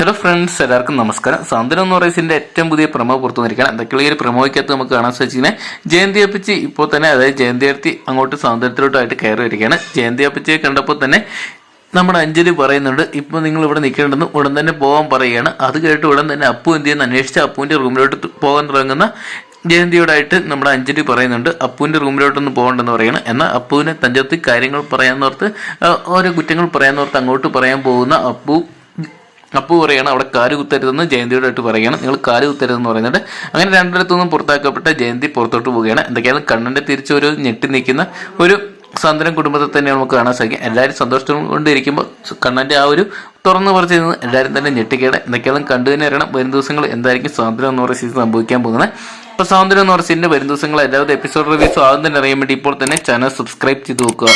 Hello friends എല്ലാവർക്കും നമസ്കാരം. സാന്ത്വനം എന്ന് പറയുന്നതിന്റെ ഏറ്റവും പുതിയ പ്രമോ പുറത്തു വന്നിരിക്കുകയാണ്. എന്തൊക്കെയുള്ള ഒരു പ്രമോയ്ക്കകത്ത് നമുക്ക് കാണാൻ സാധിച്ചിങ്ങനെ ജയന്തി അപ്പച്ചി ഇപ്പോൾ തന്നെ അതായത് ജയന്തി അർത്തി അങ്ങോട്ട് സാന്ത്വനത്തിലോട്ടായിട്ട് കയറി വരികയാണ് ജയന്തി അപ്പച്ചിയെ കണ്ടപ്പോൾ തന്നെ നമ്മുടെ അഞ്ജലി പറയുന്നുണ്ട് ഇപ്പൊ നിങ്ങൾ ഇവിടെ നിൽക്കേണ്ടെന്ന് ഉടൻ തന്നെ പോകാൻ പറയുകയാണ്. അത് കേട്ട് ഉടൻ തന്നെ അപ്പു എന്ത് ചെയ്യുന്ന? അന്വേഷിച്ച് അപ്പുവിന്റെ റൂമിലോട്ട് പോകാൻ തുടങ്ങുന്ന ജയന്തിയോടായിട്ട് നമ്മുടെ അഞ്ജലി പറയുന്നുണ്ട് അപ്പുവിന്റെ റൂമിലോട്ടൊന്ന് പോകണ്ടെന്ന് പറയണം. എന്നാൽ അപ്പുവിനെ തഞ്ചത്തി കാര്യങ്ങൾ പറയാമെന്നോർത്ത് ഓരോ കുറ്റങ്ങൾ പറയാമെന്നോർത്ത് അങ്ങോട്ട് പറയാൻ പോകുന്ന അപ്പു അപ്പു പറയാണ് അവിടെ കാൽ കുത്തരുതെന്ന് ജയന്തിയോടായിട്ട് പറയുകയാണ് നിങ്ങൾ കാൽ കുത്തരുതെന്ന് പറയുന്നുണ്ട് അങ്ങനെ രണ്ടിടത്തു നിന്നും പുറത്താക്കപ്പെട്ട ജയന്തി പുറത്തോട്ട് പോവുകയാണ്. എന്തൊക്കെയാണ്? കണ്ണന്റെ തിരിച്ച് ഒരു ഞെട്ടി നിൽക്കുന്ന ഒരു സാന്ത്വനം കുടുംബത്തെ തന്നെ നമുക്ക് കാണാൻ സാധിക്കും എല്ലാവരും സന്തോഷത്തോടെ കൊണ്ടിരിക്കുമ്പോൾ കണ്ണന്റെ ആ ഒരു തുറന്നു പറഞ്ഞു നിന്ന് എല്ലാവരും തന്നെ ഞെട്ടിക്കേടെ എന്തൊക്കെയാണ് കണ്ടു തന്നെ അറിയണം. വരും ദിവസങ്ങൾ എന്തായിരിക്കും സാന്ത്വനം എന്ന് പറയുന്ന സംഭവിക്കാൻ പോകുന്നത്. അപ്പോൾ സാന്ത്വനം എന്ന് പറയുന്ന സീനിന്റെ വരും ദിവസങ്ങൾ എല്ലാവരും എപ്പിസോഡ് റിവ്യൂസ് ആദ്യം തന്നെ അറിയാൻ വേണ്ടി ഇപ്പോൾ തന്നെ ചാനൽ സബ്സ്ക്രൈബ് ചെയ്ത് നോക്കുക.